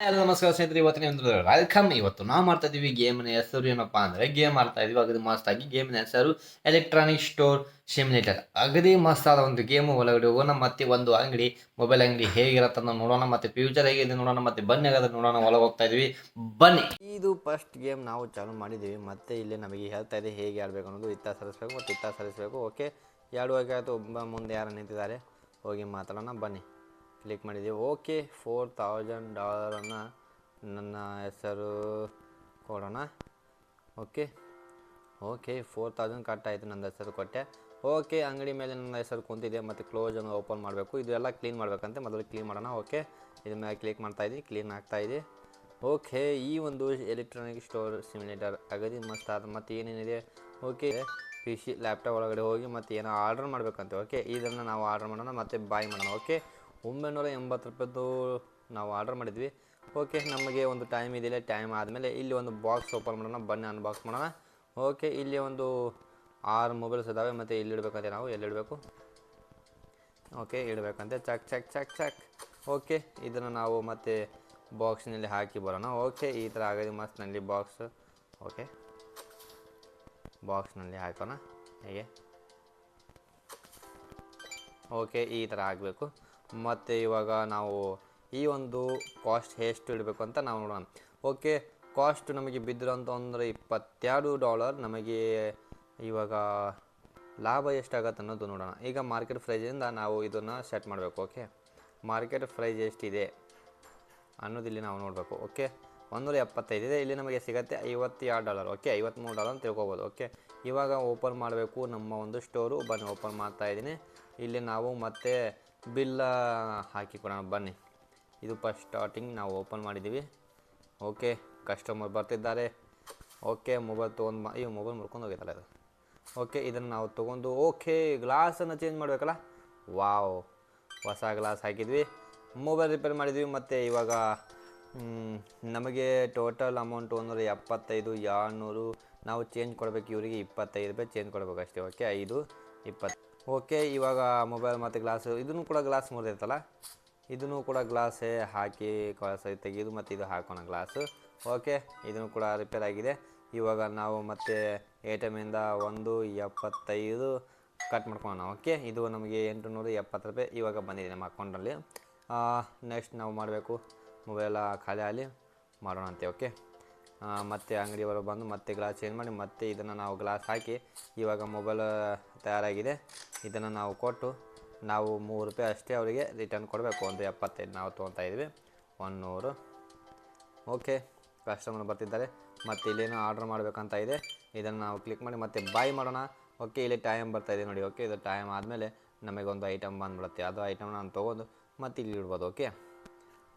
Hello ನಮಸ್ಕಾರ ಸ್ನೇಹಿತರೆ, ಇವತ್ತಿನ ಒಂದು ವೆಲ್ಕಮ್ ಇವತ್ತು ನಾವು ಮಾಡ್ತಾ ಇದೀವಿ ಗೇಮ್ನ ಹೆಸರು ಏನಪ್ಪಾ ಅಂದ್ರೆ ಗೇಮ್ ಆಡ್ತಾ ಇದೀವಿ ಅಗದಿ ಮಸ್ತ್ ಆಗಿ ಗೇಮ್ನ ಹೆಸರು ಎಲೆಕ್ಟ್ರಾನಿಕ್ ಸ್ಟೋರ್ ಸಿಮ್ಯುಲೇಟರ್ ಅಗದಿ ಮಸ್ತ್ ಆದ ಒಂದು ಗೇಮು ಒಳಗಡೆ ಹೋಗೋಣ. ಮತ್ತೆ ಒಂದು ಅಂಗಡಿ ಮೊಬೈಲ್ ಅಂಗಡಿ ಹೇಗಿರತ್ತ ಅಂತ ನೋಡೋಣ. ಮತ್ತೆ ಫ್ಯೂಚರ್ ಹೇಗಿದೆ ನೋಡೋಣ. ಮತ್ತೆ ಬನ್ನಿ ಹಾಗಾದ್ರೆ ನೋಡೋಣ. ಒಳಗೆ ಹೋಗ್ತಾ ಇದೀವಿ ಬನ್ನಿ. ಇದು ಫಸ್ಟ್ ಗೇಮ್ ನಾವು ಚಾಲು ಮಾಡಿದ್ದೀವಿ. ಮತ್ತೆ ಇಲ್ಲಿ ನಮಗೆ ಹೇಳ್ತಾ ಇದೆ ಹೇಗೆ ಆಡಬೇಕು ಅನ್ನೋದು. ಇತ್ತ ಸರಿಸಬೇಕು, ಮತ್ತು ಇತ್ತ ಸರಿಸಬೇಕು. ಓಕೆ ಎರಡು ಆಯಿತು. ಒಬ್ಬ ಮುಂದೆ ಯಾರು ನಿಂತಿದ್ದಾರೆ. ಹೋಗಿ ಮಾತಾಡೋಣ. ಬನ್ನಿ. ಕ್ಲಿಕ್ ಮಾಡಿದ್ದೀವಿ ಓಕೆ ಫೋರ್ ತೌಸಂಡ್ ಡಾಲರನ್ನು ನನ್ನ ಹೆಸರು ಕೊಡೋಣ. Okay okay four thousand cut ಆಯಿತು ನನ್ನ ಹೆಸರು ಕೊಟ್ಟೆ. ಓಕೆ ಅಂಗಡಿ ಮೇಲೆ ನನ್ನ ಹೆಸರು ಕುಂತಿದೆ, ಮತ್ತು ಕ್ಲೋಸನ್ನು ಓಪನ್ ಮಾಡಬೇಕು. ಇದೆಲ್ಲ ಕ್ಲೀನ್ ಮಾಡಬೇಕಂತೆ, ಮೊದಲು ಕ್ಲೀನ್ ಮಾಡೋಣ. ಓಕೆ ಇದ್ರ ಮೇಲೆ ಕ್ಲಿಕ್ ಮಾಡ್ತಾಯಿದ್ದೀನಿ ಕ್ಲೀನ್ ಆಗ್ತಾಯಿದೆ ಓಕೆ ಈ ಒಂದು ಎಲೆಕ್ಟ್ರಾನಿಕ್ ಸ್ಟೋರ್ ಸಿಮಿಲೇಟರ್ ಅಗದಿ ಮಸ್ತ್ ಆದ, ಮತ್ತು ಏನೇನಿದೆ? ಓಕೆ ಪಿ ಸಿ ಲ್ಯಾಪ್ಟಾಪ್ ಒಳಗಡೆ ಹೋಗಿ ಮತ್ತು ಏನೋ ಆರ್ಡರ್ ಮಾಡಬೇಕಂತೆ. ಓಕೆ ಇದನ್ನು ನಾವು ಆರ್ಡರ್ ಮಾಡೋಣ, ಮತ್ತು ಬಾಯ್ ಮಾಡೋಣ. ಓಕೆ ಒಂಬೈನೂರ ಎಂಬತ್ತು ರೂಪಾಯಿದು ನಾವು ಆರ್ಡರ್ ಮಾಡಿದ್ವಿ. ಓಕೆ ನಮಗೆ ಒಂದು ಟೈಮ್ ಇದೆಯಲ್ಲ ಟೈಮ್ ಆದಮೇಲೆ ಇಲ್ಲಿ ಒಂದು ಬಾಕ್ಸ್ ಓಪನ್ ಮಾಡೋಣ. ಬನ್ನಿ ಅನ್ಬಾಕ್ಸ್ ಮಾಡೋಣ. ಓಕೆ ಇಲ್ಲಿ ಒಂದು ಆರು ಮೊಬೈಲ್ಸ್ ಇದ್ದಾವೆ ಮತ್ತು ಇಲ್ಲಿ ಇಡಬೇಕಂತೆ ನಾವು ಎಲ್ಲಿ ಇಡಬೇಕು? ಓಕೆ ಇಡಬೇಕಂತೆ. ಚಕ್ ಚಕ್ ಚಕ್ ಚಕ್ ಓಕೆ ಇದನ್ನು ನಾವು ಮತ್ತೆ ಬಾಕ್ಸ್ನಲ್ಲಿ ಹಾಕಿ ಬರೋಣ. ಓಕೆ ಈ ಥರ ಆಗಿದೆ ಮಸ್ತ್ನಲ್ಲಿ ಬಾಕ್ಸ್ ಓಕೆ ಬಾಕ್ಸ್ನಲ್ಲಿ ಹಾಕೋಣ. ಹೇಗೆ? ಓಕೆ ಈ ಥರ ಆಗಬೇಕು. ಮತ್ತು ಇವಾಗ ನಾವು ಈ ಒಂದು ಕಾಸ್ಟ್ ಎಷ್ಟು ಇಡಬೇಕು ಅಂತ ನಾವು ನೋಡೋಣ. ಓಕೆ ಕಾಸ್ಟ್ ನಮಗೆ ಬಿದ್ದಿರೋಂಥ ಅಂದರೆ ಇಪ್ಪತ್ತೆರಡು ಡಾಲರ್ ನಮಗೆ ಇವಾಗ ಲಾಭ ಎಷ್ಟಾಗತ್ತೆ ಅನ್ನೋದು ನೋಡೋಣ. ಈಗ ಮಾರ್ಕೆಟ್ ಪ್ರೈಸಿಂದ ನಾವು ಇದನ್ನು ಸೆಟ್ ಮಾಡಬೇಕು ಓಕೆ ಮಾರ್ಕೆಟ್ ಪ್ರೈಸ್ ಎಷ್ಟಿದೆ ಅನ್ನೋದು ಇಲ್ಲಿ ನಾವು ನೋಡಬೇಕು ಓಕೆ ಒಂದೂರ ಎಪ್ಪತ್ತೈದು ಇದೆ, ಇಲ್ಲಿ ನಮಗೆ ಸಿಗುತ್ತೆ ಐವತ್ತೆರಡು ಡಾಲರ್ ಓಕೆ ಐವತ್ತ್ಮೂರು ಡಾಲರ್ ಅಂತ ತಿಳ್ಕೊಬೋದು ಓಕೆ ಇವಾಗ ಓಪನ್ ಮಾಡಬೇಕು ನಮ್ಮ ಒಂದು ಸ್ಟೋರು ಬನ್ನಿ ಓಪನ್ ಮಾಡ್ತಾ ಇದ್ದೀನಿ. ಇಲ್ಲಿ ನಾವು ಮತ್ತೆ ಬಿಲ್ಲ ಹಾಕಿ ಕೊಡೋಣ ಬನ್ನಿ. ಇದು ಫಸ್ಟ್ ಸ್ಟಾರ್ಟಿಂಗ್ ನಾವು ಓಪನ್ ಮಾಡಿದ್ದೀವಿ. ಓಕೆ ಕಸ್ಟಮರ್ ಬರ್ತಿದ್ದಾರೆ. ಓಕೆ ಮೊಬೈಲ್ ತೊಗೊಂಡು ಮಾ ಅಯ್ಯೋ ಮೊಬೈಲ್ ಮುರ್ಕೊಂಡು ಹೋಗಿದ್ದಾರೆ ಅದು ಓಕೆ ಇದನ್ನು ನಾವು ತೊಗೊಂಡು ಓಕೆ ಗ್ಲಾಸನ್ನು ಚೇಂಜ್ ಮಾಡಬೇಕಲ್ಲ? ವಾವ್ ಹೊಸ ಗ್ಲಾಸ್ ಹಾಕಿದ್ವಿ. ಮೊಬೈಲ್ ರಿಪೇರ್ ಮಾಡಿದ್ವಿ ಮತ್ತು ಇವಾಗ ನಮಗೆ ಟೋಟಲ್ ಅಮೌಂಟ್ ಒಂದೂರ ಎಪ್ಪತ್ತೈದು ಏಳ್ನೂರು ನಾವು ಚೇಂಜ್ ಕೊಡಬೇಕು, ಇವರಿಗೆ ಇಪ್ಪತ್ತೈದು ರೂಪಾಯಿ ಚೇಂಜ್ ಕೊಡಬೇಕು ಅಷ್ಟೇ ಓಕೆ ಐದು ಇಪ್ಪತ್ತು ಓಕೆ, ಇವಾಗ ಮೊಬೈಲ್ ಮತ್ತು ಗ್ಲಾಸು ಇದನ್ನು ಕೂಡ ಗ್ಲಾಸ್ ಮುರಿದೈತಲ್ಲ ಇದನ್ನು ಕೂಡ ಗ್ಲಾಸೇ ಹಾಕಿ ಕಳಸ ತೆಗೆದು ಮತ್ತು ಇದು ಹಾಕೋಣ ಗ್ಲಾಸು ಓಕೆ, ಇದನ್ನು ಕೂಡ ರಿಪೇರ್ ಆಗಿದೆ. ಇವಾಗ ನಾವು ಮತ್ತೆ ಎ ಟಿ ಎಮ್ಮಿಂದ ಒಂದು ಎಪ್ಪತ್ತೈದು ಕಟ್ ಮಾಡ್ಕೊಳೋಣ ಓಕೆ? ಇದು ನಮಗೆ ಎಂಟು ನೂರು ಎಪ್ಪತ್ತು ರೂಪಾಯಿ ಇವಾಗ ಬಂದಿದೆ ನಮ್ಮ ಅಕೌಂಟಲ್ಲಿ ನೆಕ್ಸ್ಟ್ ನಾವು ಮಾಡಬೇಕು. ಮೊಬೈಲ ಖಾಲಿ ಆಗಲಿ ಮಾಡೋಣ ಅಂತೆ, ಓಕೆ? ಮತ್ತೆ ಅಂಗಡಿಯವರು ಬಂದು ಮತ್ತೆ ಗ್ಲಾಸ್ ಚೇಂಜ್ ಮಾಡಿ ಮತ್ತೆ ಇದನ್ನು ನಾವು ಗ್ಲಾಸ್ ಹಾಕಿ ಇವಾಗ ಮೊಬೈಲ್ ತಯಾರಾಗಿದೆ. ಇದನ್ನು ನಾವು ಕೊಟ್ಟು ನಾವು ಮೂರು ರೂಪಾಯಿ ಅಷ್ಟೇ ಅವರಿಗೆ ರಿಟರ್ನ್ ಕೊಡಬೇಕು. ಒಂದು ಎಪ್ಪತ್ತೈದು ನಾವು ತೊಗೊತಾ ಇದ್ವಿ. ಒನ್ನೂರು ಓಕೆ ಕಸ್ಟಮರ್ ಬರ್ತಿದ್ದಾರೆ. ಮತ್ತು ಇಲ್ಲೇನೋ ಆರ್ಡ್ರ್ ಮಾಡಬೇಕಂತ ಇದೆ. ಇದನ್ನು ನಾವು ಕ್ಲಿಕ್ ಮಾಡಿ ಮತ್ತೆ ಬಾಯ್ ಮಾಡೋಣ. ಓಕೆ ಇಲ್ಲಿ ಟೈಮ್ ಬರ್ತಾ ಇದೆ ನೋಡಿ. ಓಕೆ ಇದು ಟೈಮ್ ಆದಮೇಲೆ ನಮಗೊಂದು ಐಟಮ್ ಬಂದ್ಬಿಡುತ್ತೆ. ಅದು ಐಟಮ್ ನಾನು ತೊಗೊಂಡು ಮತ್ತೆ ಇಲ್ಲಿ ಇಡ್ಬೋದು. ಓಕೆ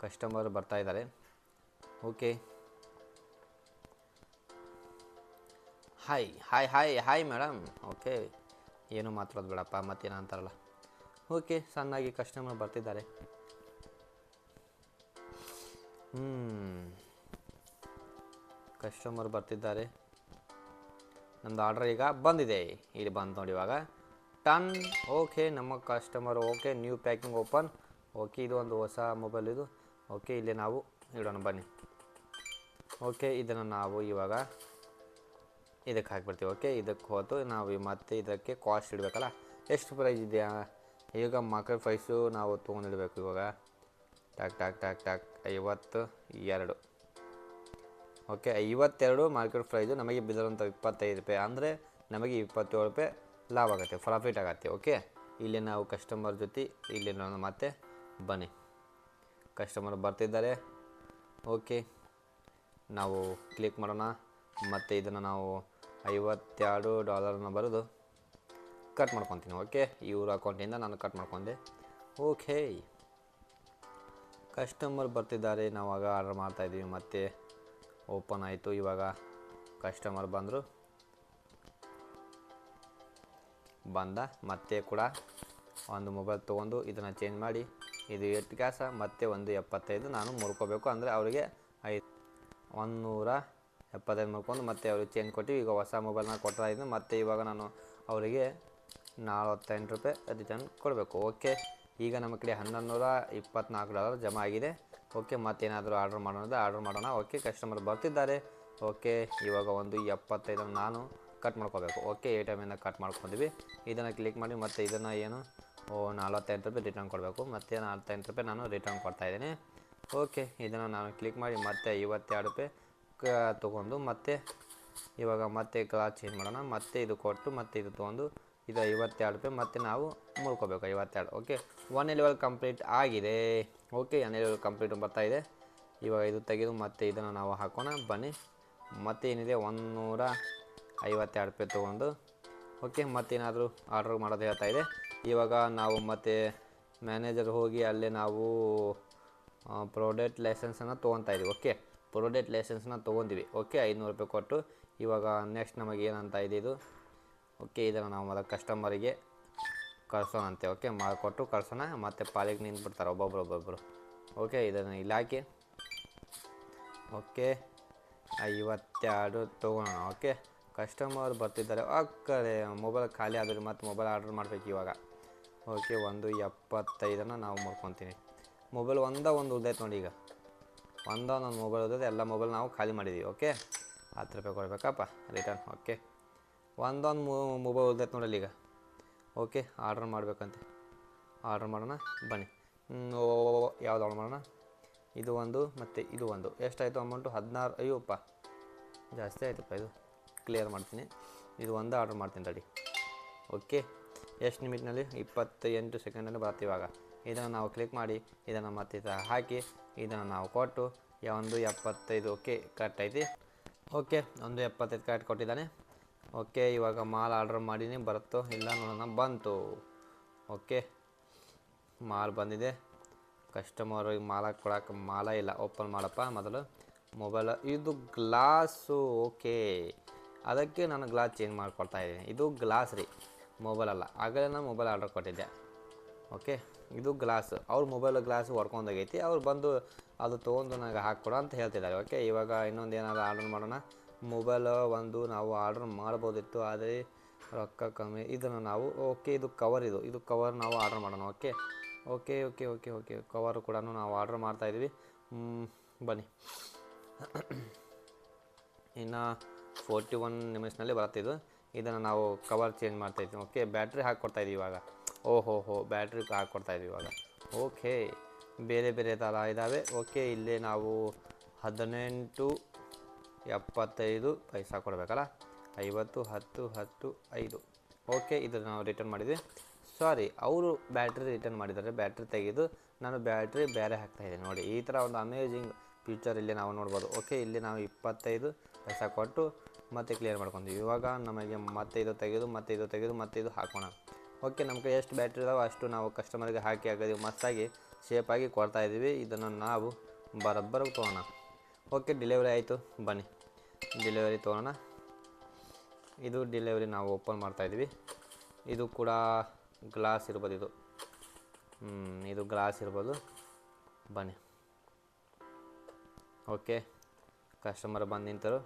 ಕಸ್ಟಮರ್ ಬರ್ತಾ ಇದ್ದಾರೆ. Okay hi hi hi hi madam okay ಏನು ಮಾತಾಡೋದು ಬೇಡಪ್ಪ, ಮತ್ತೇನು ಅಂತಾರಲ್ಲ. ಓಕೆ ಸಣ್ಣಾಗಿ ಕಸ್ಟಮರ್ ಬರ್ತಿದ್ದಾರೆ. ಹ್ಞೂ ಕಸ್ಟಮರ್ ಬರ್ತಿದ್ದಾರೆ. ನಮ್ಮದು ಆರ್ಡ್ರ್ ಈಗ ಬಂದಿದೆ. ಇಲ್ಲಿ ಬಂದು ನೋಡಿ ಇವಾಗ. ಟನ್ ಓಕೆ ನಮ್ಮ customer okay new packing open okay ಇದು ಒಂದು ಹೊಸ ಮೊಬೈಲ್ ಇದು. ಓಕೆ ಇಲ್ಲಿ ನಾವು ಇಡೋಣ ಬನ್ನಿ. ಓಕೆ ಇದನ್ನು ನಾವು ಇವಾಗ ಇದಕ್ಕೆ ಹಾಕ್ಬಿಡ್ತೀವಿ, ಓಕೆ? ಇದಕ್ಕೆ ಹೋತು ನಾವು ಮತ್ತೆ ಇದಕ್ಕೆ ಕಾಸ್ಟ್ ಇಡಬೇಕಲ್ಲ? ಎಷ್ಟು ಪ್ರೈಸ್ ಇದೆಯಾ? ಈಗ ಮಾರ್ಕೆಟ್ ಪ್ರೈಸು ನಾವು ತೊಗೊಂಡಿಡ್ಬೇಕು ಇವಾಗ. ಟಾಕ್ ಟಾಕ್ ಟಾಕ್ ಟಾಕ್, ಐವತ್ತು ಎರಡು. ಓಕೆ, ಐವತ್ತೆರಡು ಮಾರ್ಕೆಟ್ ಪ್ರೈಸು ನಮಗೆ ಬಿದ್ದಿರೋಂಥ ಇಪ್ಪತ್ತೈದು ರೂಪಾಯಿ. ಅಂದರೆ ನಮಗೆ ಇಪ್ಪತ್ತೇಳು ರೂಪಾಯಿ ಲಾಭ ಆಗುತ್ತೆ ಪ್ರಾಫಿಟ್ ಆಗುತ್ತೆ, ಓಕೆ? ಇಲ್ಲಿ ನಾವು ಕಸ್ಟಮರ್ ಜೊತೆ, ಇಲ್ಲಿ ನಾನು ಮತ್ತೆ ಬನ್ನಿ. ಕಸ್ಟಮರ್ ಬರ್ತಿದ್ದಾರೆ, ಓಕೆ? ನಾವು ಕ್ಲಿಕ್ ಮಾಡೋಣ. ಮತ್ತು ಇದನ್ನು ನಾವು ಐವತ್ತೆರಡು ಡಾಲರ್ನ ಬರೆದು ಕಟ್ ಮಾಡ್ಕೊತೀನಿ ಓಕೆ ಇವ್ರ ಅಕೌಂಟಿಂದ ನಾನು ಕಟ್ ಮಾಡ್ಕೊಂಡೆ. ಓಕೆ ಕಸ್ಟಮರ್ ಬರ್ತಿದ್ದಾರೆ, ನಾವಾಗ ಆರ್ಡರ್ ಮಾಡ್ತಾಯಿದ್ದೀವಿ ಮತ್ತೆ ಓಪನ್ ಆಯಿತು. ಇವಾಗ ಕಸ್ಟಮರ್ ಬಂದರು. ಬಂದ, ಮತ್ತೆ ಕೂಡ ಒಂದು ಮೊಬೈಲ್ ತೊಗೊಂಡು ಇದನ್ನು ಚೇಂಜ್ ಮಾಡಿ. ಇದು ಎಷ್ಟು ಕ್ಯಾಸ ಮತ್ತೆ ಒಂದು ಎಪ್ಪತ್ತೈದು ನಾನು ಮುರ್ಕೋಬೇಕು. ಅಂದರೆ ಅವರಿಗೆ ಐದು ಒಂದುನೂರ ಎಪ್ಪತ್ತೈದು ಮಾಡ್ಕೊಂಡು ಮತ್ತೆ ಅವ್ರಿಗೆ ಚೇಂಜ್ ಕೊಟ್ಟು ಈಗ ಹೊಸ ಮೊಬೈಲ್ನ ಕೊಡ್ತಾ ಇದ್ದೀನಿ. ಮತ್ತು ಇವಾಗ ನಾನು ಅವರಿಗೆ ನಲವತ್ತೆಂಟು ರೂಪಾಯಿ ರಿಟರ್ನ್ ಕೊಡಬೇಕು. ಓಕೆ ಈಗ ನಮ್ಮ ಕಡೆ ಹನ್ನೊಂದು ನೂರ ಜಮಾ ಆಗಿದೆ. ಓಕೆ ಮತ್ತೇನಾದರೂ ಆರ್ಡ್ರ್ ಮಾಡೋಣ ಆರ್ಡ್ರ್ ಮಾಡೋಣ. ಓಕೆ ಕಸ್ಟಮರ್ ಬರ್ತಿದ್ದಾರೆ. ಓಕೆ ಇವಾಗ ಒಂದು ಎಪ್ಪತ್ತೈದನ್ನು ನಾನು ಕಟ್ ಮಾಡ್ಕೋಬೇಕು. ಓಕೆ ಎ ಟೈಮಿಂದ ಕಟ್ ಮಾಡ್ಕೊಂಡಿವಿ. ಇದನ್ನು ಕ್ಲಿಕ್ ಮಾಡಿ ಮತ್ತು ಇದನ್ನು ಏನು? ಓ ನಲ್ವತ್ತೆಂಟು ರೂಪಾಯಿ ರಿಟರ್ನ್ ಕೊಡಬೇಕು. ಮತ್ತು ನಲ್ವತ್ತೆಂಟು ರೂಪಾಯಿ ನಾನು ರಿಟರ್ನ್ ಕೊಡ್ತಾಯಿದ್ದೀನಿ ಓಕೆ ಇದನ್ನು ನಾನು ಕ್ಲಿಕ್ ಮಾಡಿ ಮತ್ತೆ ಐವತ್ತೆರಡು ರೂಪಾಯಿ ತೊಗೊಂಡು ಮತ್ತೆ ಇವಾಗ ಮತ್ತೆ ಕ್ಲಾತ್ ಚೇಂಜ್ ಮಾಡೋಣ. ಮತ್ತೆ ಇದು ಕೊಟ್ಟು ಮತ್ತೆ ಇದು ತೊಗೊಂಡು ಇದು ಐವತ್ತೆರಡು ರೂಪಾಯಿ ಮತ್ತೆ ನಾವು ಮುಳ್ಕೋಬೇಕು ಐವತ್ತೆರಡು ಓಕೆ ಒನ್ ಎಲೆವೆಲ್ ಕಂಪ್ಲೀಟ್ ಆಗಿದೆ. ಓಕೆ ಒನ್ ಎಲೆವೆಲ್ ಕಂಪ್ಲೀಟ್ ಬರ್ತಾ ಇದೆ. ಇವಾಗ ಇದು ತೆಗೆದು ಮತ್ತೆ ಇದನ್ನು ನಾವು ಹಾಕೋಣ. ಬನ್ನಿ. ಮತ್ತೆ ಏನಿದೆ? ಒಂದುನೂರ ಐವತ್ತೆರಡು ರೂಪಾಯಿ ತೊಗೊಂಡು ಓಕೆ ಮತ್ತೇನಾದರೂ ಆರ್ಡ್ರ್ ಮಾಡೋದು ಹೇಳ್ತಾ ಇದೆ. ಇವಾಗ ನಾವು ಮತ್ತೆ ಮ್ಯಾನೇಜರ್ ಹೋಗಿ ಅಲ್ಲೇ ನಾವು ಪ್ರಾಡಕ್ಟ್ ಲೈಸೆನ್ಸನ್ನು ತೊಗೊತಾ ಇದ್ದೀವಿ ಓಕೆ ಪ್ರಾಡಕ್ಟ್ ಲೈಸೆನ್ಸ್ನ ತೊಗೊಂಡಿವಿ. ಓಕೆ ಐನೂರು ರೂಪಾಯಿ ಕೊಟ್ಟು ಇವಾಗ ನೆಕ್ಸ್ಟ್ ನಮಗೆ ಏನಂತ ಇದೆ ಇದು? ಓಕೆ ಇದನ್ನು ನಾವು ಮೊದಲು ಕಸ್ಟಮರಿಗೆ ಕಳ್ಸೋಣಂತೆ ಓಕೆ ಮಾಡಿಕೊಟ್ಟು ಕಳ್ಸೋಣ, ಮತ್ತು ಪಾಲಿಗೆ ನಿಂತ್ಬಿಡ್ತಾರೆ ಒಬ್ಬೊಬ್ರು ಒಬ್ಬೊಬ್ಬರು ಓಕೆ ಇದನ್ನು ಇಲ್ಲಿ ಹಾಕಿ. ಓಕೆ ಐವತ್ತೆರಡು ತೊಗೊಳೋಣ. ಓಕೆ ಕಸ್ಟಮರ್ ಬರ್ತಿದ್ದಾರೆ. ಅಕ್ಕರೆ ಮೊಬೈಲ್ ಖಾಲಿ ಆದರೆ ಮತ್ತೆ ಮೊಬೈಲ್ ಆರ್ಡ್ರ್ ಮಾಡಬೇಕು ಇವಾಗ. ಓಕೆ ಒಂದು ಎಪ್ಪತ್ತೈದನ್ನು ನಾವು ಮಾಡ್ಕೊತೀನಿ. ಮೊಬೈಲ್ ಒಂದ ಒಂದು ಉದ್ದೈತೆ ನೋಡಿ ಈಗ. ಒಂದ ಮೊಬೈಲ್ ಹೋದ್ರೆ ಎಲ್ಲ ಮೊಬೈಲ್ ನಾವು ಖಾಲಿ ಮಾಡಿದ್ದೀವಿ ಓಕೆ ಹತ್ತು ರೂಪಾಯಿ ಕೊಡಬೇಕಪ್ಪ ರಿಟರ್ನ್ ಓಕೆ ಒಂದೊಂದು ಮೊಬೈಲ್ ಉಳ್ದೈತೆ ನೋಡಲ್ಲಿ ಈಗ ಓಕೆ ಆರ್ಡ್ರ್ ಮಾಡಬೇಕಂತೆ. ಆರ್ಡ್ರ್ ಮಾಡೋಣ, ಬನ್ನಿ. ಯಾವ್ದು ಆರ್ಡ್ರ್ ಮಾಡೋಣ? ಇದು ಒಂದು, ಮತ್ತು ಇದು ಒಂದು. ಎಷ್ಟಾಯಿತು ಅಮೌಂಟು ಹದಿನಾರು ಅಯ್ಯೋಪ್ಪ ಜಾಸ್ತಿ ಆಯಿತಪ್ಪ ಇದು. ಕ್ಲಿಯರ್ ಮಾಡ್ತೀನಿ. ಇದು ಒಂದು ಆರ್ಡ್ರ್ ಮಾಡ್ತೀನಿ ತಡಿ ಓಕೆ ಎಷ್ಟು ನಿಮಿಟ್ನಲ್ಲಿ? ಇಪ್ಪತ್ತೆಂಟು ಸೆಕೆಂಡಲ್ಲಿ ಬರ್ತೀವಾಗ ಇದನ್ನು ನಾವು ಕ್ಲಿಕ್ ಮಾಡಿ, ಇದನ್ನು ಮತ್ತೆ ಹಾಕಿ, ಇದನ್ನು ನಾವು ಕೊಟ್ಟು ಒಂದು ಎಪ್ಪತ್ತೈದು ಓಕೆ ಕಟ್ ಐತಿ. ಓಕೆ ಒಂದು ಎಪ್ಪತ್ತೈದು ಕಟ್ ಕೊಟ್ಟಿದ್ದಾನೆ. ಓಕೆ ಇವಾಗ ಮಾಲ್ ಆರ್ಡ್ರ್ ಮಾಡೀನಿ, ಬರುತ್ತೋ ಇಲ್ಲ ನೋಡೋಣ ಬಂತು. ಓಕೆ ಮಾಲ್ ಬಂದಿದೆ. ಕಸ್ಟಮರಿಗೆ ಮಾಲ ಕೊಡೋಕೆ ಮಾಲ ಇಲ್ಲ ಓಪನ್ ಮಾಡಪ್ಪ ಮೊದಲು. ಮೊಬೈಲ್ ಇದು ಗ್ಲಾಸು ಓಕೆ ಅದಕ್ಕೆ ನಾನು ಗ್ಲಾಸ್ ಚೇಂಜ್ ಮಾಡಿಕೊಡ್ತಾ ಇದ್ದೀನಿ. ಇದು ಗ್ಲಾಸ್ ರೀ ಮೊಬೈಲ್ ಅಲ್ಲ. ಆಗಲೇ ನಾನು ಮೊಬೈಲ್ ಆರ್ಡರ್ ಕೊಟ್ಟಿದ್ದೆ. ಓಕೆ ಇದು ಗ್ಲಾಸ್. ಅವ್ರ ಮೊಬೈಲ್ ಗ್ಲಾಸ್ ಹೊಡ್ಕೊಂಡೋಗೈತಿ, ಅವ್ರು ಬಂದು ಅದು ತೊಗೊಂಡು ನನಗೆ ಹಾಕ್ಕೊಡು ಅಂತ ಹೇಳ್ತಿದ್ದಾರೆ. ಓಕೆ ಇವಾಗ ಇನ್ನೊಂದು ಏನಾದ್ರು ಆರ್ಡರ್ ಮಾಡೋಣ? ಮೊಬೈಲ್ ಒಂದು ನಾವು ಆರ್ಡರ್ ಮಾಡ್ಬೋದಿತ್ತು, ಆದರೆ ರೊಕ್ಕ ಕಮ್ಮಿ. ಇದನ್ನು ನಾವು ಓಕೆ ಇದು ಕವರ್ ಇದು. ಇದು ಕವರ್ ನಾವು ಆರ್ಡರ್ ಮಾಡೋಣ okay okay okay okay okay cover ಕೂಡ ನಾವು ಆರ್ಡರ್ ಮಾಡ್ತಾಯಿದ್ವಿ ಬನ್ನಿ. ಇನ್ನು ಫೋರ್ಟಿ ಒನ್ ನಿಮಿಷನಲ್ಲಿ ಬರುತ್ತಿದ್ದು ಇದನ್ನು ನಾವು ಕವರ್ ಚೇಂಜ್ ಮಾಡ್ತಾಯಿದ್ವಿ ಓಕೆ ಬ್ಯಾಟ್ರಿ ಹಾಕ್ಕೊಡ್ತಾಯಿದ್ವಿ ಇವಾಗ. ಓಹೋ, ಹೋ, ಬ್ಯಾಟ್ರಿ ಹಾಕ್ಕೊಡ್ತಾಯಿದ್ವಿ ಇವಾಗ. ಓಕೆ, ಬೇರೆ ಬೇರೆ ಥರ ಇದ್ದಾವೆ ಓಕೆ, ಇಲ್ಲಿ ನಾವು ಹದಿನೆಂಟು ಎಪ್ಪತ್ತೈದು ಪೈಸಾ ಕೊಡಬೇಕಲ್ಲ? ಐವತ್ತು, ಹತ್ತು ಹತ್ತು, ಐದು. ಓಕೆ, ಇದನ್ನು ನಾವು ರಿಟರ್ನ್ ಮಾಡಿದ್ವಿ. ಸಾರಿ ಅವರು ಬ್ಯಾಟ್ರಿ ರಿಟರ್ನ್ ಮಾಡಿದ್ದಾರೆ. ಬ್ಯಾಟ್ರಿ ತೆಗೆದು ನಾನು ಬ್ಯಾಟ್ರಿ ಬೇರೆ ಹಾಕ್ತಾಯಿದ್ದೀನಿ ನೋಡಿ, ಈ ಥರ ಒಂದು ಅಮೇಜಿಂಗ್ ಫ್ಯೂಚರ್ ಇಲ್ಲಿ ನಾವು ನೋಡ್ಬೋದು. ಓಕೆ, ಇಲ್ಲಿ ನಾವು ಇಪ್ಪತ್ತೈದು ಪೈಸಾ ಕೊಟ್ಟು ಮತ್ತೆ ಕ್ಲಿಯರ್ ಮಾಡ್ಕೊತೀವಿ ಇವಾಗ ನಮಗೆ ಮತ್ತೆ ಇದು ತೆಗೆದು ಮತ್ತೆ ಇದು ತೆಗೆದು ಮತ್ತೆ ಇದು ಹಾಕೋಣ. ಓಕೆ ನಮ್ಮ ಕೈ ಎಷ್ಟು ಬ್ಯಾಟ್ರಿ ಇದಾವೆ ಅಷ್ಟು ನಾವು ಕಸ್ಟಮರ್ಗೆ ಹಾಕಿ ಹಾಕಿದ್ವಿ. ಮಸ್ತಾಗಿ ಶೇಪಾಗಿ ಕೊಡ್ತಾ ಇದ್ದೀವಿ ಇದನ್ನು ನಾವು ಬರೋಬ್ಬರ ತೊಗೋಣ ಓಕೆ ಡೆಲಿವರಿ ಆಯಿತು. ಬನ್ನಿ. ಡೆಲಿವರಿ ತೊಗೋಣ ಇದು ಡೆಲಿವರಿ ನಾವು ಓಪನ್ ಮಾಡ್ತಾಯಿದ್ವಿ ಇದು ಕೂಡ ಗ್ಲಾಸ್ ಇರ್ಬೋದು ಇದು. ಇದು ಗ್ಲಾಸ್ ಇರ್ಬೋದು. ಬನ್ನಿ. ಓಕೆ ಕಸ್ಟಮರ್ ಬಂದು ನಿಂತರು.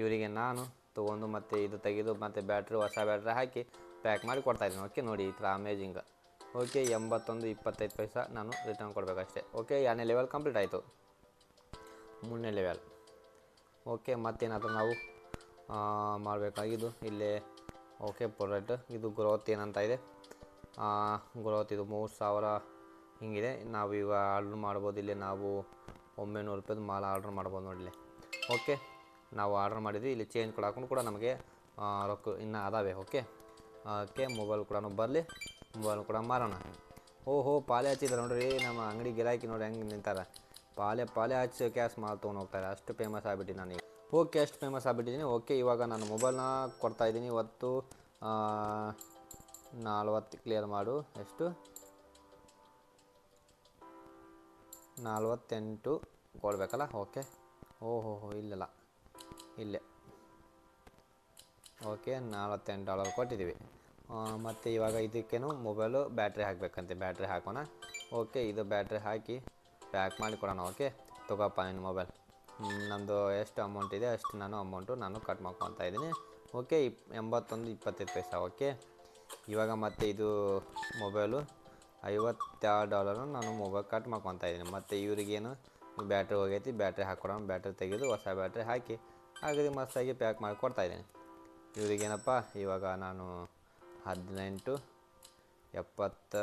ಇವರಿಗೆ ನಾನು ತೊಗೊಂಡು ಮತ್ತು ಇದು ತೆಗೆದು ಮತ್ತು ಬ್ಯಾಟ್ರಿ ಹೊಸ ಬ್ಯಾಟ್ರಿ ಹಾಕಿ ಪ್ಯಾಕ್ ಮಾಡಿ ಕೊಡ್ತಾಯಿದ್ದೀನಿ ಓಕೆ ನೋಡಿ, ಈ ಥರ ಅಮೇಜಿಂಗ್ ಓಕೆ ಎಂಬತ್ತೊಂದು, ಇಪ್ಪತ್ತೈದು ಪೈಸ ನಾನು ರಿಟರ್ನ್ ಕೊಡಬೇಕಷ್ಟೇ. ಓಕೆ ಎರಡನೇ ಲೆವೆಲ್ ಕಂಪ್ಲೀಟ್ ಆಯಿತು. ಮೂರನೇ ಲೆವೆಲ್ ಓಕೆ ಮತ್ತೇನಾದರೂ ನಾವು ಮಾಡಬೇಕಾಗಿದ್ದು ಇಲ್ಲೇ. ಓಕೆ ಪ್ರಾಡಕ್ಟ್ ಇದು ಗ್ರೋತ್ ಏನಂತ ಇದೆ. ಗ್ರೋತ್ ಇದು ಮೂರು ಸಾವಿರ ಹಿಂಗಿದೆ. ನಾವು ಇವಾಗ ಆರ್ಡ್ರ್ ಮಾಡ್ಬೋದು ಇಲ್ಲಿ. ನಾವು ಒಂಬೈನೂರು ರೂಪಾಯಿದು ಮಾಲ ಆರ್ಡ್ರ್ ಮಾಡ್ಬೋದು ನೋಡಿ ಇಲ್ಲಿ ಓಕೆ ನಾವು ಆರ್ಡ್ರ್ ಮಾಡಿದ್ವಿ. ಇಲ್ಲಿ ಚೇಂಜ್ ಕೊಡಾಕೊಂಡು ಕೂಡ ನಮಗೆ ರೊಕ್ಕ ಇನ್ನೂ ಅದಾವೆ. ಓಕೆ ಓಕೆ ಮೊಬೈಲ್ ಕೂಡ ಬರಲಿ. ಮೊಬೈಲ್ ಕೂಡ ಮಾರೋಣ. ಓಹೋ ಪಾಲೆ ಹಚ್ಚಿದ್ರೆ ನೋಡ್ರಿ. ನಮ್ಮ ಅಂಗಡಿ ಗಿರಾಕಿ ನೋಡಿ ಹೆಂಗೆ ನಿಂತಾರೆ. ಪಾಲೆ ಪಾಲೆ ಹಚ್ಚಿ ಕ್ಯಾಶ್ ಮಾಲ್ ತೊಗೊಂಡು ಹೋಗ್ತಾರೆ. ಅಷ್ಟು ಫೇಮಸ್ ಆಗಿಬಿಟ್ಟು ನಾನು ಓಕೆ, ಅಷ್ಟು ಫೇಮಸ್ ಆಗಿಬಿಟ್ಟಿದ್ದೀನಿ ಓಕೆ, ಇವಾಗ ನಾನು ಮೊಬೈಲ್ನ ಕೊಡ್ತಾ ಇದ್ದೀನಿ ಇವತ್ತು ನಲ್ವತ್ತು ಕ್ಲಿಯರ್ ಮಾಡು. ಎಷ್ಟು? ನಲ್ವತ್ತೆಂಟು ಕೊಡಬೇಕಲ್ಲ ಓಕೆ. ಓಹೋ ಇಲ್ಲಲ್ಲ. ಇಲ್ಲೇ. ಓಕೆ ನಲವತ್ತೆಂಟು ಡಾಲರ್ ಕೊಟ್ಟಿದ್ದೀವಿ. ಮತ್ತು ಇವಾಗ ಇದಕ್ಕೇನು ಮೊಬೈಲು ಬ್ಯಾಟ್ರಿ ಹಾಕಬೇಕಂತೆ, ಬ್ಯಾಟ್ರಿ ಹಾಕೋಣ. ಓಕೆ, ಇದು ಬ್ಯಾಟ್ರಿ ಹಾಕಿ ಪ್ಯಾಕ್ ಮಾಡಿ ಕೊಡೋಣ, ಓಕೆ? ತಗೋಪ್ಪ ನಿನ್ನ ಮೊಬೈಲ್. ನಂದು ಎಷ್ಟು ಅಮೌಂಟ್ ಇದೆ ಅಷ್ಟು ನಾನು ಅಮೌಂಟು ನಾನು ಕಟ್ ಮಾಡ್ಕೊತಾ ಇದ್ದೀನಿ. ಓಕೆ, ಇಪ್, ಎಂಬತ್ತೊಂದು ಇಪ್ಪತ್ತೈದು ಪೈಸಾ, ಓಕೆ? ಇವಾಗ ಮತ್ತೆ ಇದು ಮೊಬೈಲು ಐವತ್ತೆರಡು ಡಾಲರ್ ನಾನು ಮೊಬೈಲ್ ಕಟ್ ಮಾಡ್ಕೊತಾ ಇದ್ದೀನಿ. ಮತ್ತು ಇವ್ರಿಗೇನು ಬ್ಯಾಟ್ರಿ ಹೋಗೈತಿ, ಬ್ಯಾಟ್ರಿ ಹಾಕ್ಕೊಡೋಣ ಬ್ಯಾಟ್ರಿ ತೆಗೆದು ಹೊಸ ಬ್ಯಾಟ್ರಿ ಹಾಕಿ ಹಾಗೆ ಮಸ್ತಾಗಿ ಪ್ಯಾಕ್ ಮಾಡಿ ಕೊಡ್ತಾ ಇದ್ದೀನಿ. ಇವ್ರಿಗೇನಪ್ಪ, ಇವಾಗ ನಾನು ಹದಿನೆಂಟು ಎಪ್ಪತ್ತ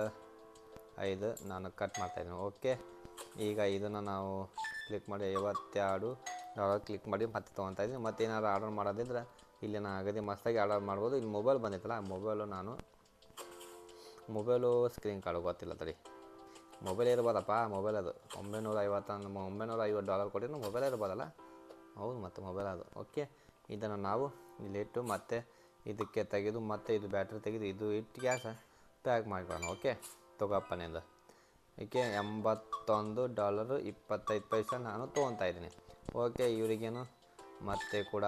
ಐದು ನಾನು ಕಟ್ ಮಾಡ್ತಾಯಿದ್ದೀನಿ ಓಕೆ ಈಗ ಇದನ್ನು ನಾವು ಕ್ಲಿಕ್ ಮಾಡಿ ಐವತ್ತೆರಡು ಡಾಲರ್ ಕ್ಲಿಕ್ ಮಾಡಿ ಮತ್ತೆ ತೊಗೊತಾ ಇದ್ದೀನಿ. ಮತ್ತೆ ಏನಾದ್ರು ಆರ್ಡರ್ ಮಾಡೋದಿದ್ರೆ ಇಲ್ಲಿ ನಾನು ಅಗದಿ ಮಸ್ತಾಗಿ ಆರ್ಡರ್ ಮಾಡ್ಬೋದು. ಇಲ್ಲಿ ಮೊಬೈಲ್ ಬಂದಿತ್ತಲ್ಲ ಮೊಬೈಲು ನಾನು ಮೊಬೈಲು ಸ್ಕ್ರೀನ್ ಕಾರ್ಡ್ ಗೊತ್ತಿಲ್ಲ ತಡಿ. ಮೊಬೈಲ್ ಇರ್ಬೋದಪ್ಪ ಮೊಬೈಲ್ ಅದು. ಒಂಬೈನೂರ ಐವತ್ತೊಂದು ಒಂಬೈನೂರ ಐವತ್ತು ಡಾಲರ್ ಕೊಟ್ಟಿದ್ರು ಮೊಬೈಲ್ ಇರ್ಬೋದಲ್ಲ? ಹೌದು ಮತ್ತು ಮೊಬೈಲ್ ಅದು. ಓಕೆ ಇದನ್ನು ನಾವು ಇಲ್ಲಿಟ್ಟು ಮತ್ತೆ ಇದಕ್ಕೆ ತೆಗೆದು ಮತ್ತೆ ಇದು ಬ್ಯಾಟ್ರಿ ತೆಗೆದು ಇದು ಇಟ್ಟು ಗ್ಯಾಸ ಪ್ಯಾಕ್ ಮಾಡ್ಕೊಳ್ಳೋಣ ಓಕೆ ತಗೋಪ್ಪನಿಂದ ಓಕೆ ಎಂಬತ್ತೊಂದು ಡಾಲರು ಇಪ್ಪತ್ತೈದು ಪೈಸೆ ನಾನು ತೊಗೊತಾ ಇದ್ದೀನಿ ಓಕೆ ಇವರಿಗೇನು ಮತ್ತೆ ಕೂಡ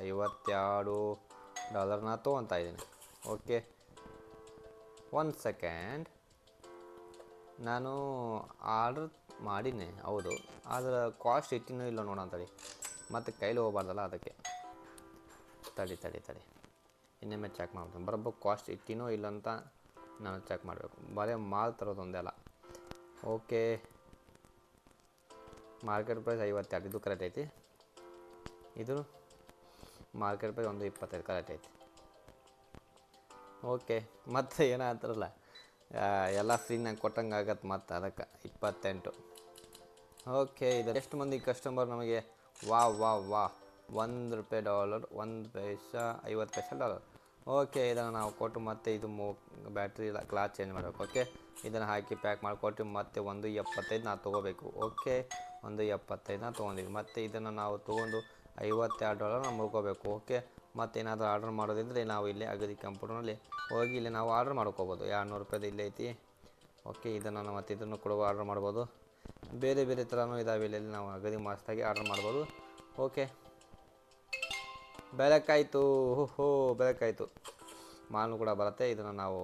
ಐವತ್ತೆರಡು ಡಾಲರ್ನ ತೊಗೊತಾ ಇದ್ದೀನಿ ಓಕೆ ಒಂದು ಸೆಕೆಂಡ್ ನಾನು ಆರ್ಡ್ರ್ ಮಾಡೀನಿ, ಹೌದು. ಆದರೆ ಕಾಸ್ಟ್ ಇಟ್ಟಿನೂ ಇಲ್ಲ ತಡಿ ಮತ್ತು ಕೈಲಿ ಹೋಗ್ಬಾರ್ದಲ್ಲ ಅದಕ್ಕೆ. ತಡಿ ತಡಿ ತಡಿ. ಇನ್ನೊಮ್ಮೆ ಚೆಕ್ ಮಾಡ್ತೀನಿ ಬರೋಬ್ಬ ಕಾಸ್ಟ್ ಇಟ್ಟಿನೋ ಇಲ್ಲ ಅಂತ ನಾನು ಚೆಕ್ ಮಾಡಬೇಕು. ಬರೀ ಮಾಲ್ ತರೋದು ಒಂದೇ ಅಲ್ಲ. ಓಕೆ ಮಾರ್ಕೆಟ್ ಪ್ರೈಸ್ ಐವತ್ತೆರಡು, ಇದು ಕರೆಕ್ಟ್ ಐತಿ? ಇದು ಮಾರ್ಕೆಟ್ ಪ್ರೈಸ್ ಒಂದು ಇಪ್ಪತ್ತೈದು ಕರೆಕ್ಟ್ ಐತಿ. ಓಕೆ ಮತ್ತೆ ಅಂತಾರಲ್ಲ? ಎಲ್ಲ ಫ್ರೀ ನಂಗೆ ಕೊಟ್ಟಂಗೆ ಆಗತ್ತೆ ಮತ್ತೆ ಅದಕ್ಕೆ. ಇಪ್ಪತ್ತೆಂಟು. ಓಕೆ ಇದು ಎಷ್ಟು ಮಂದಿ ಕಸ್ಟಮರ್ ನಮಗೆ? ವಾ ವಾ ವಾ. ಒಂದು ರೂಪಾಯಿ ಡಾಲರ್ ಒಂದು ಪೈಸ, ಐವತ್ತು ಪೈಸಾ ಡಾಲರ್ ಓಕೆ ಇದನ್ನು ನಾವು ಕೊಟ್ಟು ಮತ್ತೆ ಇದು ಮೂ ಬ್ಯಾಟ್ರಿ ಕ್ಲಾತ್ ಚೇಂಜ್ ಮಾಡಬೇಕು ಓಕೆ ಇದನ್ನು ಹಾಕಿ ಪ್ಯಾಕ್ ಮಾಡಿಕೊಟ್ಟು ಮತ್ತೆ ಒಂದು ಎಪ್ಪತ್ತೈದು ನಾವು ತೊಗೋಬೇಕು ಓಕೆ ಒಂದು ಎಪ್ಪತ್ತೈದನ್ನ ತೊಗೊಂಡಿವಿ ಮತ್ತು ಇದನ್ನು ನಾವು ತೊಗೊಂಡು ಐವತ್ತೆರಡು ಡಾಲರ್ ನಾವು ಮುಳ್ಕೋಬೇಕು ಓಕೆ ಮತ್ತೇನಾದರೂ ಆರ್ಡರ್ ಮಾಡೋದಿದ್ರೆ ನಾವು ಇಲ್ಲಿ ಅಗದಿ ಕಂಪ್ಯೂಟರ್ನಲ್ಲಿ ಹೋಗಿ ಇಲ್ಲಿ ನಾವು ಆರ್ಡರ್ ಮಾಡ್ಕೋಬೋದು. ಎರಡು ನೂರು ರೂಪಾಯ್ದು ಇಲ್ಲೇ ಐತಿ ಓಕೆ ಇದನ್ನು ನಾವು ಮತ್ತೆ ಇದನ್ನು ಕೂಡ ಆರ್ಡರ್ ಮಾಡ್ಬೋದು. ಬೇರೆ ಬೇರೆ ಥರನೂ ಇದಾವೆ ಇಲ್ಲಿ ನಾವು ಅಗದಿ ಮಸ್ತಾಗಿ ಆರ್ಡರ್ ಮಾಡ್ಬೋದು ಓಕೆ ಬೆಳಕಾಯಿತು. ಹೋ ಬೆಳಕಾಯಿತು. ಮಾಲು ಕೂಡ ಬರುತ್ತೆ. ಇದನ್ನು ನಾವು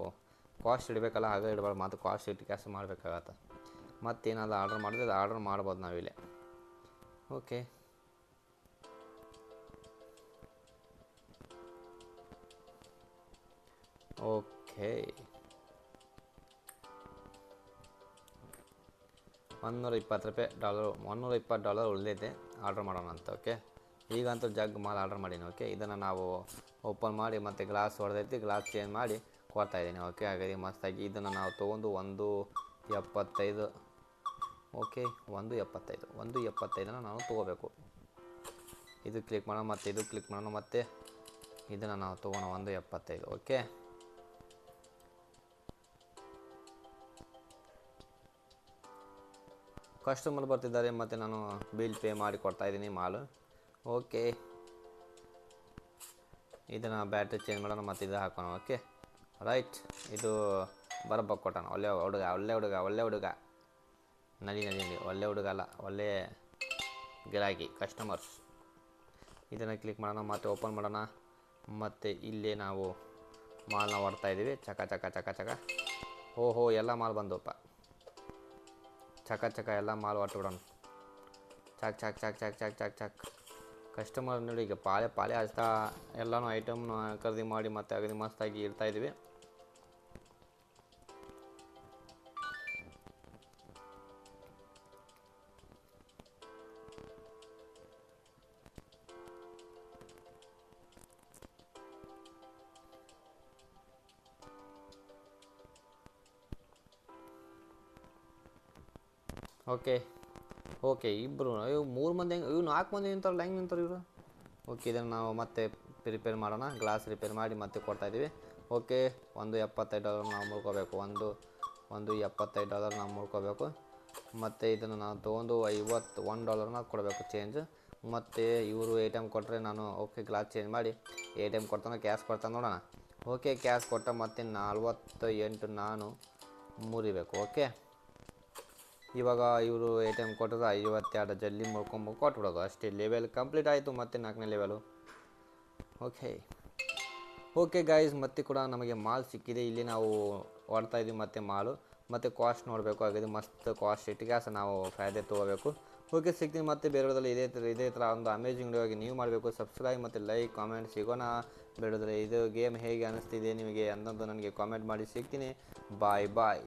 ಕಾಸ್ಟ್ ಇಡಬೇಕಲ್ಲ ಹಾಗೆ ಇಡಬಾರ್ದು ಮತ್ತು ಕಾಸ್ಟ್ ಇಟ್ಟು ಕ್ಯಾಶ್ ಮಾಡಬೇಕಾಗತ್ತೆ. ಮತ್ತೇನಾದ್ರು ಆರ್ಡ್ರ್ ಮಾಡಿದ್ರೆ ಅದು ಆರ್ಡ್ರ್ ಮಾಡ್ಬೋದು ನಾವಿಲ್ಲಿ ಓಕೆ ಓಕೆ ಒನ್ನೂರ ಇಪ್ಪತ್ತು ರೂಪಾಯಿ, ಡಾಲರ್ ಒನ್ನೂರ ಇಪ್ಪತ್ತು ಡಾಲರ್ ಉಳಿದೈತೆ. ಆರ್ಡ್ರ್ ಮಾಡೋಣ ಅಂತ ಓಕೆ ಈಗಂತೂ ಜಗ್ ಮಾಲ್ ಆರ್ಡ್ರ್ ಮಾಡೀನಿ ಓಕೆ ಇದನ್ನು ನಾವು ಓಪನ್ ಮಾಡಿ ಮತ್ತು ಗ್ಲಾಸ್ ಹೊಡೆದೈತಿ ಗ್ಲಾಸ್ ಚೇಂಜ್ ಮಾಡಿ ಕೊಡ್ತಾ ಇದ್ದೀನಿ ಓಕೆ ಹಾಗಾಗಿ ಮಸ್ತಾಗಿ ಇದನ್ನು ನಾವು ತೊಗೊಂಡು ಒಂದು ಎಪ್ಪತ್ತೈದು ಓಕೆ ಒಂದು ಎಪ್ಪತ್ತೈದು, ಒಂದು ಎಪ್ಪತ್ತೈದನ್ನು ನಾವು ತೊಗೋಬೇಕು. ಇದು ಕ್ಲಿಕ್ ಮಾಡೋಣ, ಮತ್ತು ಇದು ಕ್ಲಿಕ್ ಮಾಡೋಣ, ಮತ್ತು ಇದನ್ನು ನಾವು ತೊಗೋಣ, ಒಂದು ಎಪ್ಪತ್ತೈದು ಓಕೆ ಕಸ್ಟಮರ್ ಬರ್ತಿದ್ದಾರೆ, ಮತ್ತು ನಾನು ಬಿಲ್ ಪೇ ಮಾಡಿ ಕೊಡ್ತಾ ಇದ್ದೀನಿ ಮಾಲು. ಓಕೆ. ಇದನ್ನು ಬ್ಯಾಟ್ರಿ ಚೇಂಜ್ ಮಾಡೋಣ ಮತ್ತು ಇದು ಹಾಕೋಣ, ಓಕೆ? ರೈಟ್ ಇದು ಬರಬೇಕು ಕೊಟ್ಟಣ ಒಳ್ಳೆ ಹುಡುಗ ಒಳ್ಳೆ ಹುಡುಗ ಒಳ್ಳೆ ಹುಡುಗ. ನಲಿ ನಲಿ ನಲಿ ಒಳ್ಳೆ ಹುಡುಗ ಅಲ್ಲ, ಒಳ್ಳೆ ಗಿರಾಕಿ ಕಸ್ಟಮರ್ಸ್ ಇದನ್ನು ಕ್ಲಿಕ್ ಮಾಡೋಣ, ಮತ್ತು ಓಪನ್ ಮಾಡೋಣ. ಮತ್ತು ಇಲ್ಲಿ ನಾವು ಮಾಲ್ನ ಹೊಡ್ತಾ ಇದ್ದೀವಿ ಚಕ ಚಕ ಚಕ ಚಕ. ಓಹೋ, ಎಲ್ಲ ಮಾಲ್ ಬಂದವಪ್ಪ ಚಕ ಚಕ, ಎಲ್ಲ ಮಾಲ್ ಹೊಟ್ಬಿಡೋಣ ಚಕ್ ಚಕ್ ಚಕ್, ಚಾಕ್ ಚಕ್, ಚಾಕ್ ಚಾಕ್. ಕಸ್ಟಮರ್ ನೋಡಿ ಈಗ ಪಾಳೆ ಪಾಳೆ ಹಚ್ತಾ ಎಲ್ಲನೂ ಐಟಮ್ನ ಖರೀದಿ ಮಾಡಿ ಮತ್ತೆ ಅಗದಿ ಮಸ್ತಾಗಿ ಇದೀವಿ ಓಕೆ ಓಕೆ ಇಬ್ಬರು ಇವು ಮೂರು ಮಂದಿ ಹೆಂಗೆ ಇವು ನಾಲ್ಕು ಮಂದಿ ನಿಂತಾರಲ್ಲ ಹೆಂಗೆ ನಿಂತಾರೆ ಇವರು? ಓಕೆ, ಇದನ್ನು ನಾವು ಮತ್ತೆ ರಿಪೇರ್ ಮಾಡೋಣ. ಗ್ಲಾಸ್ ರಿಪೇರ್ ಮಾಡಿ ಮತ್ತೆ ಕೊಡ್ತಾ ಇದ್ದೀವಿ ಓಕೆ, ಒಂದು ಎಪ್ಪತ್ತೈದು ಡಾಲರ್ ನಾವು ಮುಳ್ಕೋಬೇಕು. ಒಂದು ಒಂದು ಎಪ್ಪತ್ತೈದು ಡಾಲರ್ ನಾವು ಮುಳ್ಕೋಬೇಕು. ಮತ್ತು ಇದನ್ನು ನಾನು ತೊಗೊಂಡು ಐವತ್ತು ಒನ್ ಡಾಲರ್ನ ಕೊಡಬೇಕು ಚೇಂಜ್ ಮತ್ತು ಇವರು ಎ ಟಿ ಎಂ ಕೊಟ್ಟರೆ ನಾನು, ಓಕೆ ಗ್ಲಾಸ್ ಚೇಂಜ್ ಮಾಡಿ ಎ ಟಿ ಎಂ ಕೊಡ್ತಾನೆ ಕ್ಯಾಶ್ ಕೊಡ್ತಾನೆ ನೋಡೋಣ. ಓಕೆ ಕ್ಯಾಶ್ ಕೊಟ್ಟ ಮತ್ತೆ ನಲ್ವತ್ತ ಎಂಟು ನಾನು ಮುರಿಬೇಕು. ಓಕೆ? ಇವಾಗ ಇವರು ಎ ಟಿ ಎಂ ಕೊಟ್ಟರೆ ಐವತ್ತೆರಡು ಜಲ್ಲಿ ಮುಳ್ಕೊಂಬ ಕೊಟ್ಬಿಡೋದು. ಅಷ್ಟೇ ಲೆವೆಲ್ ಕಂಪ್ಲೀಟ್ ಆಯಿತು ಮತ್ತೆ ನಾಲ್ಕನೇ ಲೆವೆಲು ಓಕೆ ಓಕೆ ಗಾಯ್ಸ್ ಮತ್ತೆ ಕೂಡ ನಮಗೆ ಮಾಲ್ ಸಿಕ್ಕಿದೆ. ಇಲ್ಲಿ ನಾವು ಹೊಡ್ತಾ ಇದ್ದೀವಿ ಮತ್ತೆ ಮಾಲು. ಮತ್ತು ಕಾಸ್ಟ್ ನೋಡಬೇಕು. ಆಗಿದೆ ಮಸ್ತ್ ಕಾಸ್ಟ್ ಇಟ್ಟಿಗೆ ನಾವು ಫಾಯ್ದೆ ತೊಗೋಬೇಕು. ಓಕೆ ಸಿಗ್ತೀನಿ ಮತ್ತೆ ಬೇರೆದಲ್ಲಿ ಇದೇ ಥರ ಇದೇ ಥರ ಒಂದು ಅಮೇಜಿಂಗ್ ವಿಡಿಯೋಗೆ ನೀವು ಮಾಡಬೇಕು. ಸಬ್ಸ್ಕ್ರೈಬ್ ಮತ್ತು ಲೈಕ್ ಕಾಮೆಂಟ್ ಸಿಗೋಣ. ಬೇಡದ್ರೆ ಇದು ಗೇಮ್ ಹೇಗೆ ಅನಿಸ್ತಿದೆ ನಿಮಗೆ ಅಂದಂದು ನನಗೆ ಕಾಮೆಂಟ್ ಮಾಡಿ. ಸಿಗ್ತೀನಿ. ಬಾಯ್ ಬಾಯ್